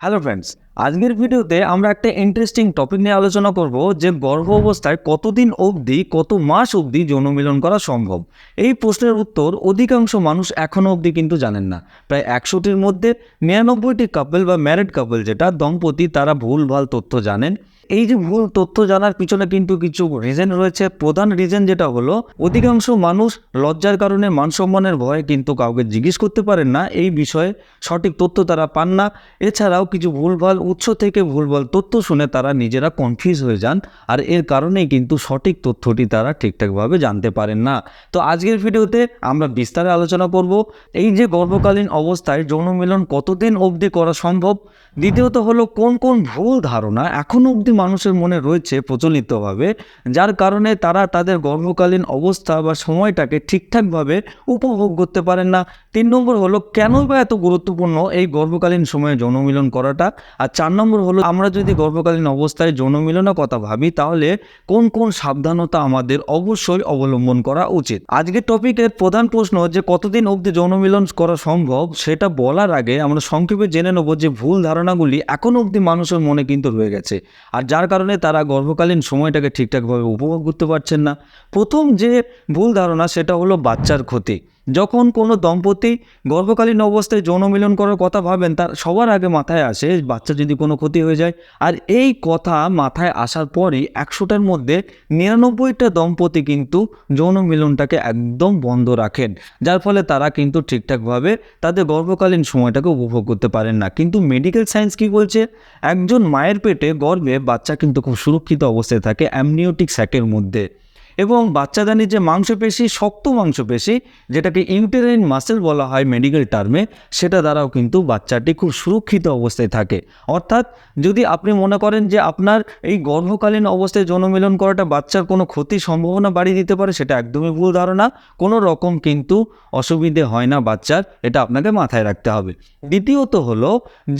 Hello friends আজকের ভিডিওতে আমরা একটা ইন্টারেস্টিং টপিক নিয়ে আলোচনা করব যে গর্ভ অবস্থায় কতদিন অবধি, কত মাস অবধি যৌন মিলন করা সম্ভব? এই প্রশ্নের উত্তর অধিকাংশ মানুষ এখনও অবধি কিন্তু জানেন না। প্রায় একশোটির মধ্যে নিরানব্বইটি কাপল বা ম্যারিড কাপল যেটা দম্পতি তারা ভুলভাল তথ্য জানেন। এই যে ভুল তথ্য জানার পিছনে কিন্তু কিছু রিজন রয়েছে। প্রধান রিজন যেটা হলো, অধিকাংশ মানুষ লজ্জার কারণে মানসম্মানের ভয়ে কিন্তু কাউকে জিজ্ঞেস করতে পারেন না। এই বিষয়ে সঠিক তথ্য তারা পান না। এছাড়াও কিছু ভুলভাল উৎস থেকে ভুলভাল তথ্য শুনে তারা নিজেরা কনফিউজ হয়ে যান আর এর কারণেই কিন্তু সঠিক তথ্যটি তারা ঠিকঠাকভাবে জানতে পারেন না। তো আজকের ভিডিওতে আমরা বিস্তারে আলোচনা করব। এই যে গর্ভকালীন অবস্থায় যৌন মিলন কতদিন অবধি করা সম্ভব? দ্বিতীয়ত হলো, কোন কোন ভুল ধারণা এখনও অবধি মানুষের মনে রয়েছে প্রচলিতভাবে, যার কারণে তারা তাদের গর্ভকালীন অবস্থা বা সময়টাকে ঠিকঠাকভাবে উপভোগ করতে পারেন না। তিন নম্বর হলো, কেন বা এত গুরুত্বপূর্ণ এই গর্ভকালীন সময়ে যৌন মিলন করাটা? আর চার নম্বর হলো, আমরা যদি গর্ভকালীন অবস্থায় যৌন মিলনের কথা ভাবি, তাহলে কোন কোন সাবধানতা আমাদের অবশ্যই অবলম্বন করা উচিত? আজকের টপিকের প্রধান প্রশ্ন যে, কতদিন অবধি যৌন মিলন করা সম্ভব, সেটা বলার আগে আমরা সংক্ষেপে জেনে নেব যে, ভুল ধারণাগুলি এখনও অবধি মানুষের মনে কিন্তু রয়ে গেছে। আর যার কারণে তারা গর্ভকালীন সময়টাকে ঠিকঠাকভাবে উপভোগ করতে পারছেন না। প্রথম যে ভুল ধারণা, সেটা হলো বাচ্চার ক্ষতি। যখন কোনো দম্পতি গর্ভকালীন অবস্থায় যৌন মিলন করার কথা ভাবেন, তার সবার আগে মাথায় আসে বাচ্চা যদি কোনো ক্ষতি হয়ে যায়। আর এই কথা মাথায় আসার পরই একশোটার মধ্যে নিরানব্বইটা দম্পতি কিন্তু যৌন মিলনটাকে একদম বন্ধ রাখেন। যার ফলে তারা কিন্তু ঠিকঠাকভাবে তাদের গর্ভকালীন সময়টাকে উপভোগ করতে পারেন না। কিন্তু মেডিকেল সায়েন্স কি বলছে? একজন মায়ের পেটে গর্ভে বাচ্চা কিন্তু খুব সুরক্ষিত অবস্থায় থাকে অ্যামনিওটিক স্যাকের মধ্যে। এবং বাচ্চাদানির যে মাংসপেশি, শক্ত মাংসপেশি, যেটাকে ইউটেরাইন মাসেল বলা হয় মেডিকেল টার্মে, সেটা দ্বারাও কিন্তু বাচ্চাটি খুব সুরক্ষিত অবস্থায় থাকে। অর্থাৎ যদি আপনি মনে করেন যে আপনার এই গর্ভকালীন অবস্থায় যৌনমিলন করাটা বাচ্চার কোনো ক্ষতির সম্ভাবনা বাড়িয়ে দিতে পারে, সেটা একদমই ভুল ধারণা। কোনো রকম কিন্তু অসুবিধে হয় না বাচ্চার, এটা আপনাকে মাথায় রাখতে হবে। দ্বিতীয়ত হলো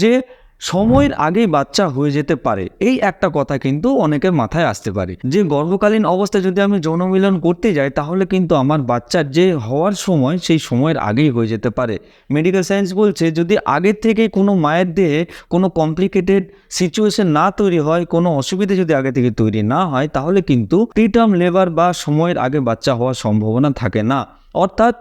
যে সময়ের আগেই বাচ্চা হয়ে যেতে পারে। এই একটা কথা কিন্তু অনেকের মাথায় আসতে পারে যে, গর্ভকালীন অবস্থায় যদি আমি যৌন মিলন করতে যাই, তাহলে কিন্তু আমার বাচ্চার যে হওয়ার সময়, সেই সময়ের আগেই হয়ে যেতে পারে। মেডিকেল সায়েন্স বলছে, যদি আগের থেকে কোনো মায়ের দেহে কোনো কমপ্লিকেটেড সিচুয়েশন না তৈরি হয়, কোনো অসুবিধা যদি আগে থেকে তৈরি না হয়, তাহলে কিন্তু প্রিটার্ম লেবার বা সময়ের আগে বাচ্চা হওয়ার সম্ভাবনা থাকে না। অর্থাৎ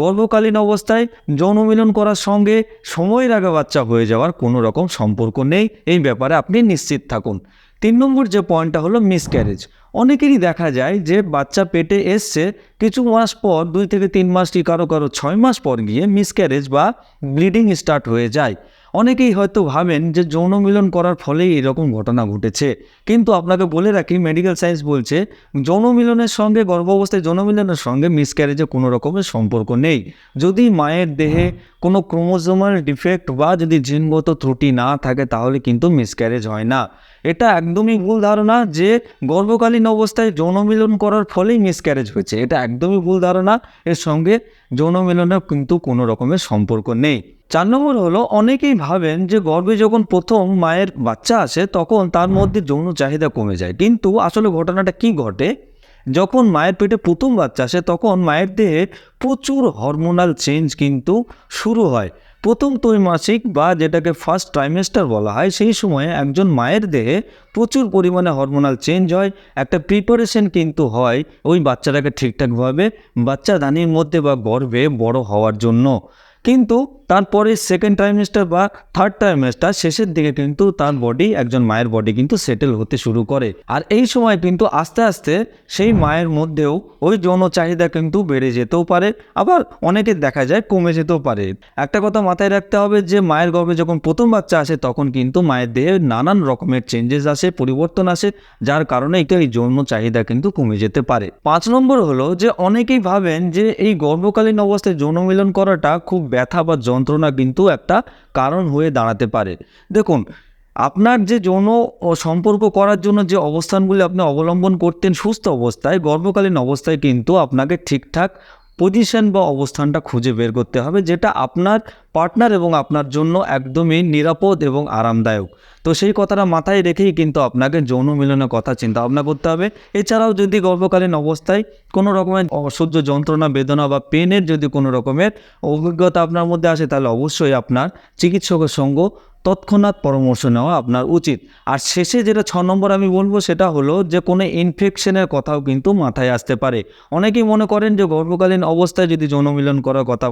গর্ভকালীন অবস্থায় যৌনমিলন করার সঙ্গে সময়ের আগে বাচ্চা হয়ে যাওয়ার কোনো রকম সম্পর্ক নেই। এই ব্যাপারে আপনি নিশ্চিত থাকুন। তিন নম্বর যে পয়েন্টটা হলো মিসক্যারেজ অনেকেরই দেখা যায় যে বাচ্চা পেটে এসছে, কিছু মাস পর, দুই থেকে তিন মাস কি কারও কারও ছয় মাস পর গিয়ে মিসক্যারেজ বা ব্লিডিং স্টার্ট হয়ে যায়। অনেকেই হয়তো ভাবেন যে যৌন মিলন করার ফলেই এরকম ঘটনা ঘটেছে। কিন্তু আপনাকে বলে রাখি মেডিকেল সায়েন্স বলছে, যৌন মিলনের সঙ্গে গর্ভ অবস্থায় যৌন মিলনের সঙ্গে মিসক্যারেজে কোনো রকমের সম্পর্ক নেই। যদি মায়ের দেহে কোনো ক্রোমোজোমাল ডিফেক্ট বা যদি জিনগত ত্রুটি না থাকে, তাহলে কিন্তু মিসক্যারেজ হয় না। এটা একদমই ভুল ধারণা যে গর্ভকালীন অবস্থায় যৌন মিলন করার ফলেই মিসক্যারেজ হয়েছে। এটা একদমই ভুল ধারণা। এর সঙ্গে যৌন মিলনের কিন্তু কোনো রকমের সম্পর্ক নেই। চার নম্বর হলো, অনেকেই ভাবেন যে গর্ভে যখন প্রথম মায়ের বাচ্চা আসে, তখন তার মধ্যে যৌন চাহিদা কমে যায়। কিন্তু আসলে ঘটনাটা কি ঘটে? যখন মায়ের পেটে প্রথম বাচ্চা আসে, তখন মায়ের দেহে প্রচুর হরমোনাল চেঞ্জ কিন্তু শুরু হয়। প্রথম ত্রৈমাসিক বা যেটাকে ফার্স্ট ট্রাইমেস্টার বলা হয়, সেই সময়ে একজন মায়ের দেহে প্রচুর পরিমাণে হরমোনাল চেঞ্জ হয়। একটা প্রিপারেশন কিন্তু হয় ওই বাচ্চাটাকে ঠিকঠাকভাবে বাচ্চা দানির মধ্যে বা গর্ভে বড় হওয়ার জন্য। কিন্তু তারপরে সেকেন্ড ট্রাইমেস্টার বা থার্ড ট্রাইমেস্টার শেষের দিকে কিন্তু তার বডি একজন মায়ের বডি কিন্তু সেটেল হতে শুরু করে। আর এই সময় কিন্তু আস্তে আস্তে সেই মায়ের মধ্যেও ওই যৌন চাহিদা কিন্তু বেড়ে যেতেও পারে। আবার অনেকে দেখা যায় কমে যেতেও পারে। একটা কথা মাথায় রাখতে হবে যে, মায়ের গর্ভে যখন প্রথম বাচ্চা আসে, তখন কিন্তু মায়ের দেহে নানান রকমের চেঞ্জেস আসে, পরিবর্তন আসে, যার কারণে একটু এই যৌন চাহিদা কিন্তু কমে যেতে পারে। পাঁচ নম্বর হলো যে, অনেকেই ভাবেন যে, এই গর্ভকালীন অবস্থায় যৌন মিলন করাটা খুব ব্যথা বা যন্ত্রণা কিন্তু একটা কারণ হয়ে দাঁড়াতে পারে। দেখুন, আপনার যে যৌন সম্পর্ক করার জন্য যে অবস্থানগুলি আপনি অবলম্বন করতেন সুস্থ অবস্থায়, গর্ভকালীন অবস্থায় কিন্তু আপনাকে ঠিকঠাক পজিশন বা অবস্থানটা খুঁজে বের করতে হবে, যেটা আপনার পার্টনার এবং আপনার জন্য একদমই নিরাপদ এবং আরামদায়ক। তো সেই কথাটা মাথায় রেখেই কিন্তু আপনাকে যৌন মিলনের কথা চিন্তা ভাবনা করতে হবে। এছাড়াও যদি গর্ভকালীন অবস্থায় কোনো রকমের অসহ্য যন্ত্রণা, বেদনা বা পেনের যদি কোনো রকমের অভিজ্ঞতা আপনার মধ্যে আসে, তাহলে অবশ্যই আপনার চিকিৎসকের সঙ্গ তৎক্ষণাৎ পরামর্শ নেওয়া আপনার উচিত। আর শেষে যেটা ছ নম্বর আমি বলব সেটা হলো যে কোনো ইনফেকশনের কথাও কিন্তু মাথায় আসতে পারে। অনেকেই মনে করেন যে গর্ভকালীন অবস্থায় যদি যৌনমিলন করার কথা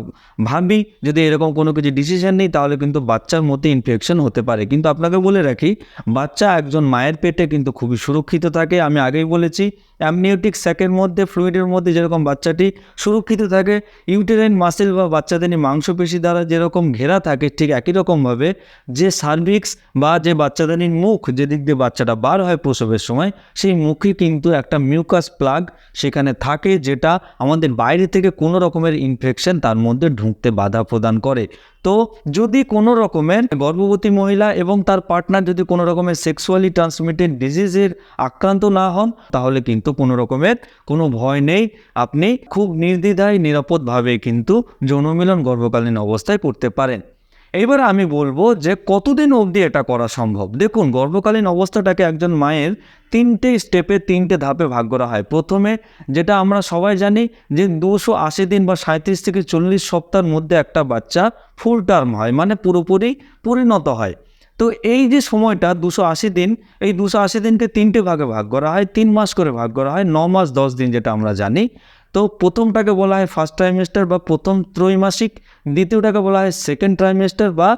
ভাবি, যদি এরকম কোনো কিছু ডিসিশন নেই, তাহলে কিন্তু বাচ্চার মধ্যে ইনফেকশন হতে পারে। কিন্তু আপনাকে বলে রাখি, বাচ্চা একজন মায়ের পেটে কিন্তু খুবই সুরক্ষিত থাকে। আমি আগেই বলেছি অ্যামনিওটিক স্যাকের মধ্যে ফ্লুইডের মধ্যে যেরকম বাচ্চাটি সুরক্ষিত থাকে ইউটেরাইন মাসেল বা বাচ্চাদের মাংসপেশি দ্বারা যেরকম ঘেরা থাকে, ঠিক একই রকমভাবে যে সার্ভিক্স বা যে বাচ্চাদানির মুখ যেদিক দিয়ে বাচ্চাটা বার হয় প্রসবের সময়, সেই মুখে কিন্তু একটা মিউকাস প্লাগ সেখানে থাকে যেটা আমাদের বাইরে থেকে কোনো রকমের ইনফেকশন তার মধ্যে ঢুকতে বাধা প্রদান করে। তো যদি কোনো রকমের গর্ভবতী মহিলা এবং তার পার্টনার যদি কোনো রকমের সেক্সুয়ালি ট্রান্সমিটেড ডিজিজের আক্রান্ত না হন, তাহলে কিন্তু কোনো রকমের কোনো ভয় নেই। আপনি খুব নির্দ্বিধায়, নিরাপদভাবে কিন্তু যৌনমিলন গর্ভকালীন অবস্থায় করতে পারেন। এইবার আমি বলব যে কতদিন অবধি এটা করা সম্ভব? দেখুন, গর্ভকালীন অবস্থাটাকে একজন মায়ের তিনটে স্টেপে তিনটে ধাপে ভাগ করা হয়। প্রথমে যেটা আমরা সবাই জানি যে দুশো আশি দিন বা সাঁত্রিশ থেকে চল্লিশ সপ্তাহের মধ্যে একটা বাচ্চা ফুল টার্ম হয় মানে পুরোপুরি পরিণত হয়। তো এই যে সময়টা, দুশো আশি দিন, এই দুশো আশি দিনকে তিনটে ভাগে ভাগ করা হয়, তিন মাস করে ভাগ করা হয়, ন মাস দশ দিন যেটা আমরা জানি। তো প্রথমটাকে বলা হয় ফার্স্ট ট্রাইমেস্টার বা প্রথম ত্রৈমাসিক, দ্বিতীয়টাকে বলা হয় সেকেন্ড ট্রাইমেস্টার বা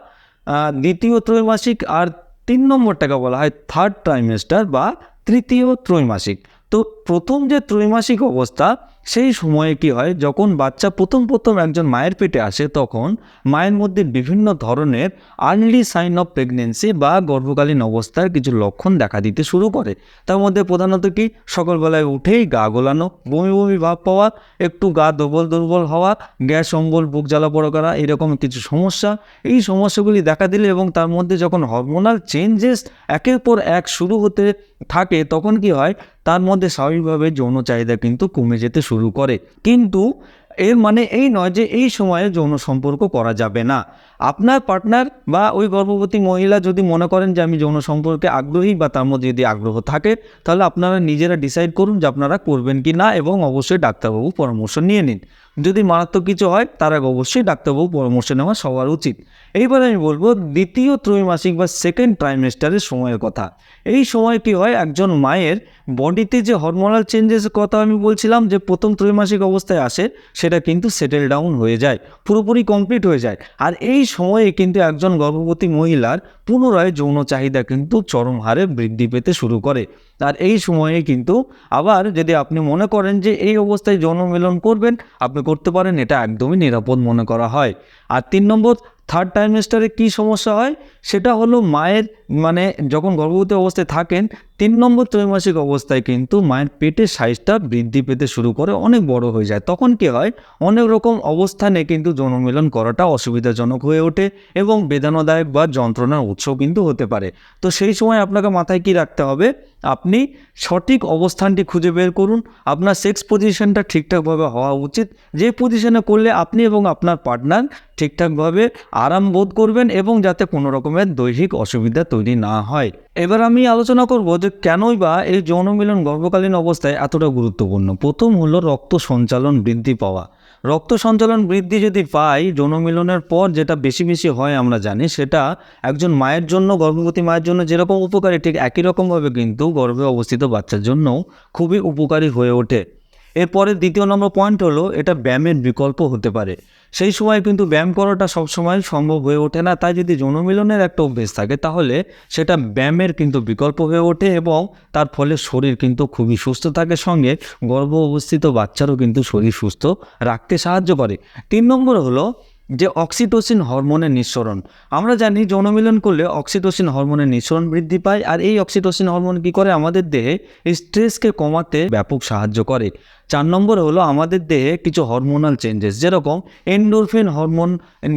দ্বিতীয় ত্রৈমাসিক আর তিন নম্বরটাকে বলা হয় থার্ড ট্রাইমেস্টার বা তৃতীয় ত্রৈমাসিক। তো প্রথম যে ত্রৈমাসিক অবস্থা সেই সময়ে কি হয়, যখন বাচ্চা প্রথম প্রথম একজন মায়ের পেটে আসে, তখন মায়ের মধ্যে বিভিন্ন ধরনের আর্লি সাইন অফ প্রেগনেন্সি বা গর্ভকালীন অবস্থার কিছু লক্ষণ দেখা দিতে শুরু করে। তার মধ্যে প্রধানত কি, সকালবেলায় উঠেই গা গোলানো, বমি বমি ভাব পাওয়া, একটু গা দুর্বল দুর্বল হওয়া, গ্যাস, অম্বল, বুক জ্বালা পড়া করা, এরকম কিছু সমস্যা। এই সমস্যাগুলি দেখা দিলে এবং তার মধ্যে যখন হরমোনাল চেঞ্জেস একের পর এক শুরু হতে থাকে, তখন কি হয়? তার মধ্যে স্বাভাবিকভাবে যৌন চাহিদা কিন্তু কমে যেতে শুরু করে। কিন্তু এর মানে এই নয় যে এই সময়ে যৌন সম্পর্ক করা যাবে না। আপনার পার্টনার বা ওই গর্ভবতী মহিলা যদি মনে করেন যে আমি যৌন সম্পর্কে আগ্রহী বা তার মধ্যে যদি আগ্রহ থাকে, তাহলে আপনারা নিজেরা ডিসাইড করুন যে আপনারা করবেন কি না এবং অবশ্যই ডাক্তারবাবু পরামর্শ নিয়ে নিন। যদি মারাত্মক কিছু হয়, তার আগে অবশ্যই ডাক্তারবাবু পরামর্শ নেওয়া সবার উচিত। এইবার আমি বলব, দ্বিতীয় ত্রৈমাসিক বা সেকেন্ড ট্রাইমেস্টারের সময়ের কথা। এই সময় কি হয়, একজন মায়ের বডিতে যে হরমোনাল চেঞ্জেসের কথা আমি বলছিলাম, যে প্রথম ত্রৈমাসিক অবস্থায় আসে সেটা কিন্তু সেটেল ডাউন হয়ে যায়, পুরোপুরি কমপ্লিট হয়ে যায়। আর এই সময়ে কিন্তু একজন গর্ভবতী মহিলার পুনরায় যৌন চাহিদা কিন্তু চরম হারে বৃদ্ধি পেতে শুরু করে। আর এই সময়ে কিন্তু আবার যদি আপনি মনে করেন যে এই অবস্থায় যৌন মিলন করবেন, আপনি করতে পারেন, এটা একদমই নিরাপদ মনে করা হয়। আর তিন নম্বর থার্ড টাইমেস্টারে কী সমস্যা হয়? সেটা হলো মায়ের মানে যখন গর্ভবতী অবস্থায় থাকেন, তিন নম্বর ত্রৈমাসিক অবস্থায় কিন্তু মায়ের পেটের সাইজটা বৃদ্ধি পেতে শুরু করে, অনেক বড় হয়ে যায়। তখন কি হয়? অনেক রকম অবস্থানে কিন্তু যৌনমিলন করাটা অসুবিধাজনক হয়ে ওঠে এবং বেদনাদায়ক বা যন্ত্রণার উৎস কিন্তু হতে পারে। তো সেই সময় আপনাকে মাথায় কি রাখতে হবে? আপনি সঠিক অবস্থানটি খুঁজে বের করুন। আপনার সেক্স পজিশনটা ঠিকঠাকভাবে হওয়া উচিত। যে পজিশনে করলে আপনি এবং আপনার পার্টনার ঠিকঠাকভাবে আরাম বোধ করবেন এবং যাতে কোনো রকমের দৈহিক অসুবিধা তৈরি না হয়। এবার আমি আলোচনা করব যে কেনই বা এই যৌনমিলন গর্ভকালীন অবস্থায় এতটা গুরুত্বপূর্ণ। প্রথম হলো রক্ত সঞ্চালন বৃদ্ধি পাওয়া। রক্ত সঞ্চালন বৃদ্ধি যদি পাই, যৌনমিলনের পর যেটা বেশি বেশি হয় আমরা জানি, সেটা একজন মায়ের জন্য, গর্ভবতী মায়ের জন্য যেরকম উপকারী, ঠিক একই রকমভাবে কিন্তু গর্ভে অবস্থিত বাচ্চার জন্য খুবই উপকারী হয়ে ওঠে। এরপরে দ্বিতীয় নম্বর পয়েন্ট হলো, এটা ব্যায়ামের বিকল্প হতে পারে। সেই সময় কিন্তু ব্যায়াম করাটা সবসময় সম্ভব হয়ে ওঠে না। তাই যদি যৌনমিলনের একটা অভ্যেস থাকে, তাহলে সেটা ব্যায়ামের কিন্তু বিকল্প হয়ে ওঠে এবং তার ফলে শরীর কিন্তু খুবই সুস্থ থাকে। সঙ্গে গর্ভ অবস্থিত বাচ্চারও কিন্তু শরীর সুস্থ রাখতে সাহায্য করে। তিন নম্বর হলো যে অক্সিটোসিন হরমোনের নিঃসরণ। আমরা জানি যৌনমিলন করলে অক্সিটোসিন হরমোনের নিঃসরণ বৃদ্ধি পায়, আর এই অক্সিটোসিন হরমোন কী করে? আমাদের দেহে স্ট্রেসকে কমাতে ব্যাপক সাহায্য করে। চার নম্বর হলো আমাদের দেহে কিছু হরমোনাল চেঞ্জেস, যেরকম এন্ডোরফিন হরমোন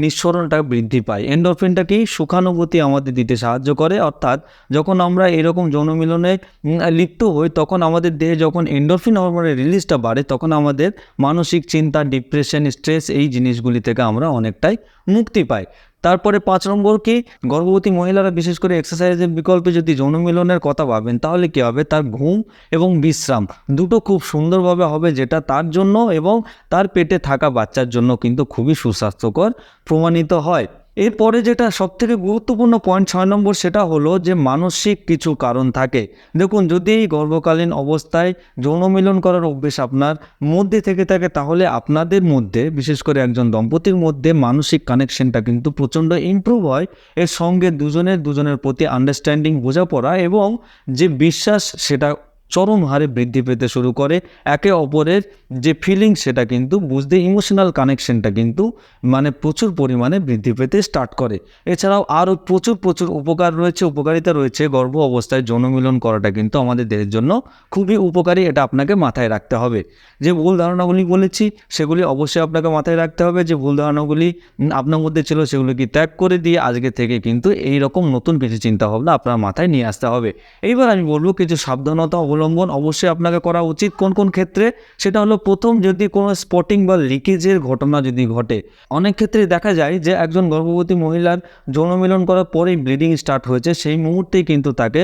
নিঃসরণটা বৃদ্ধি পায়। এন্ডোরফিনটা কি? সুখানুভূতি আমাদের দিতে সাহায্য করে, অর্থাৎ যখন আমরা এরকম যৌনমিলনে লিপ্ত হই, তখন আমাদের দেহে যখন এন্ডোরফিন হরমোনের রিলিজটা বাড়ে, তখন আমাদের মানসিক চিন্তা ডিপ্রেশন স্ট্রেস এই জিনিসগুলি থেকে আমরা অনেকটাই মুক্তি পায়। তারপরে পাঁচ নম্বর কি? গর্ভবতী মহিলারা বিশেষ করে এক্সারসাইজের বিকল্পে যদি যৌন মিলনের কথা ভাবেন, তাহলে কি হবে? তার ঘুম এবং বিশ্রাম দুটো খুব সুন্দরভাবে হবে যেটা তার জন্য এবং তার পেটে থাকা বাচ্চার জন্য কিন্তু খুবই সুস্বাস্থ্যকর প্রমাণিত হয়। এরপরে যেটা সব থেকে গুরুত্বপূর্ণ পয়েন্ট ছয় নম্বর সেটা হলো যে মানসিক কিছু কারণ থাকে। দেখুন, যদি এই গর্ভকালীন অবস্থায় যৌন মিলন করার অভ্যেস আপনার মধ্যে থেকে থাকে, তাহলে আপনাদের মধ্যে, বিশেষ করে একজন দম্পতির মধ্যে মানসিক কানেকশনটা কিন্তু প্রচণ্ড ইমপ্রুভ হয়। এর সঙ্গে দুজনের দুজনের প্রতি আন্ডারস্ট্যান্ডিং বোঝাপড়া এবং যে বিশ্বাস সেটা চরম হারে বৃদ্ধি পেতে শুরু করে। একে অপরের যে ফিলিং সেটা কিন্তু বুঝতে ইমোশনাল কানেকশনটা কিন্তু মানে প্রচুর পরিমাণে বৃদ্ধি পেতে স্টার্ট করে। এছাড়াও আরও প্রচুর প্রচুর উপকার রয়েছে, উপকারিতা রয়েছে। গর্ভ অবস্থায় যৌনমিলন করাটা কিন্তু আমাদের দেহের জন্য খুবই উপকারী, এটা আপনাকে মাথায় রাখতে হবে। যে ভুল ধারণাগুলি বলেছি, সেগুলি অবশ্যই আপনাকে মাথায় রাখতে হবে। যে ভুল ধারণাগুলি আপনার মধ্যে ছিল সেগুলোকে ত্যাগ করে দিয়ে আজকে থেকে কিন্তু এই রকম নতুন কিছু চিন্তাভাবনা আপনার মাথায় নিয়ে আসতে হবে। এইবার আমি বলব কিছু সাবধানতা অবলম্বন অবশ্যই আপনাকে করা উচিত। কোন কোন ক্ষেত্রে? সেটা হলো প্রথম যদি কোনো স্পটিং বা লিকেজের ঘটনা যদি ঘটে, অনেক ক্ষেত্রে দেখা যায় যে একজন গর্ভবতী মহিলার যৌনমিলন করার পরেই ব্লিডিং স্টার্ট হয়েছে। সেই মুহূর্তেই কিন্তু তাকে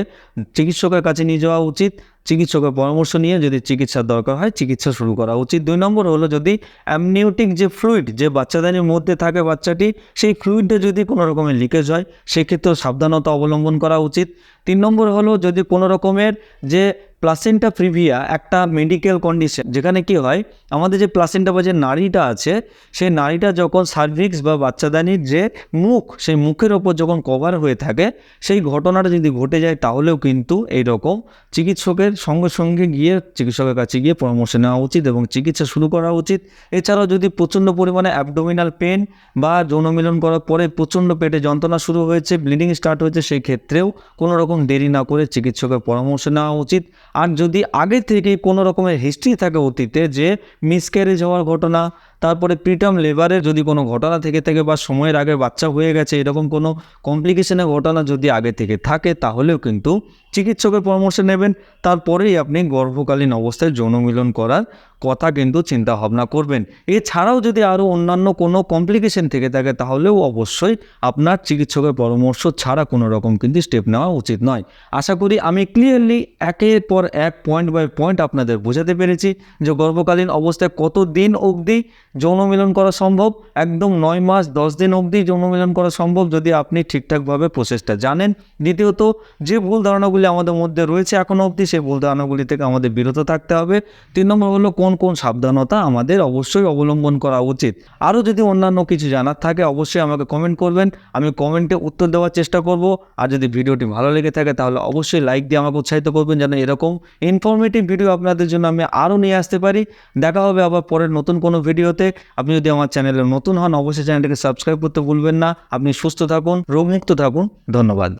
চিকিৎসকের কাছে নিয়ে যাওয়া উচিত। চিকিৎসকের পরামর্শ নিয়ে যদি চিকিৎসার দরকার হয়, চিকিৎসা শুরু করা উচিত। দুই নম্বর হলো যদি অ্যামনিওটিক যে ফ্লুইড যে বাচ্চাদানির মধ্যে থাকে বাচ্চাটি, সেই ফ্লুইডে যদি কোনো রকমের লিকেজ হয়, সেক্ষেত্রেও সাবধানতা অবলম্বন করা উচিত। তিন নম্বর হলো যদি কোনো রকমের যে প্লাসেন্টা প্রিভিয়া একটা মেডিকেল কন্ডিশন যেখানে কি হয়, আমাদের যে প্লাসেন্টা বা যে নারীটা আছে, সেই নারীটা যখন সার্ভিক্স বা বাচ্চাদানির যে মুখ, সেই মুখের ওপর যখন কভার হয়ে থাকে, সেই ঘটনাটা যদি ঘটে যায়, তাহলেও কিন্তু এই রকম চিকিৎসকের সঙ্গে সঙ্গে গিয়ে চিকিৎসকের কাছে গিয়ে পরামর্শ নেওয়া উচিত এবং চিকিৎসা শুরু করা উচিত। এছাড়াও যদি প্রচণ্ড পরিমাণে অ্যাবডোমিনাল পেন বা যৌনমিলন করার পরে প্রচণ্ড পেটে যন্ত্রণা শুরু হয়েছে ব্লিডিং স্টার্ট হয়েছে সেই ক্ষেত্রেও কোনো রকম দেরি না করে চিকিৎসকের পরামর্শ নেওয়া উচিত। আর যদি আগে থেকে কোনো রকমের হিস্ট্রি থাকে অতীতে যে মিসক্যারেজ হওয়ার ঘটনা তারপরে প্রিটার্ম লেবারের যদি কোনো ঘটনা থেকে থাকে বা সময়ের আগে বাচ্চা হয়ে গেছে, এরকম কোনো কমপ্লিকেশনের ঘটনা যদি আগে থেকে থাকে, তাহলেও কিন্তু চিকিৎসকের পরামর্শ নেবেন। তারপরেই আপনি গর্ভকালীন অবস্থায় যৌন মিলন করার কথা কিন্তু চিন্তা ভাবনা করবেন। এছাড়াও যদি আরও অন্যান্য কোনো কমপ্লিকেশন থেকে থাকে, তাহলেও অবশ্যই আপনার চিকিৎসকের পরামর্শ ছাড়া কোনো রকম কিন্তু স্টেপ নেওয়া উচিত নয়। আশা করি আমি ক্লিয়ারলি একের পর এক পয়েন্ট বাই পয়েন্ট আপনাদের বোঝাতে পেরেছি যে গর্ভকালীন অবস্থায় কত দিন অবধি যৌন মিলন করা সম্ভব? একদম নয় মাস, দশ দিন অবধি যৌন মিলন করা সম্ভব যদি আপনি ঠিকঠাকভাবে প্রসেসটা জানেন। দ্বিতীয়ত, যে ভুল ধারণাগুলি আমাদের মধ্যে রয়েছে এখনও অবধি, সেই ভুল ধারণাগুলি থেকে আমাদের বিরত থাকতে হবে। তিন নম্বর হলো কোন কোন সাবধানতা আমাদের অবশ্যই অবলম্বন করা উচিত। আরও যদি অন্যান্য কিছু জানার থাকে, অবশ্যই আমাকে কমেন্ট করবেন। আমি কমেন্টে উত্তর দেওয়ার চেষ্টা করব। আর যদি ভিডিওটি ভালো লেগে থাকে, তাহলে অবশ্যই লাইক দিয়ে আমাকে উৎসাহিত করবেন যেন এরকম ইনফরমেটিভ ভিডিও আপনাদের জন্য আমি আরও নিয়ে আসতে পারি। দেখা হবে আবার পরের নতুন কোনো ভিডিওতে। আপনি যদি আমার চ্যানেলে নতুন হন, অবশ্যই চ্যানেলটিকে সাবস্ক্রাইব করতে ভুলবেন না। আপনি সুস্থ থাকুন, রোগমুক্ত থাকুন। ধন্যবাদ।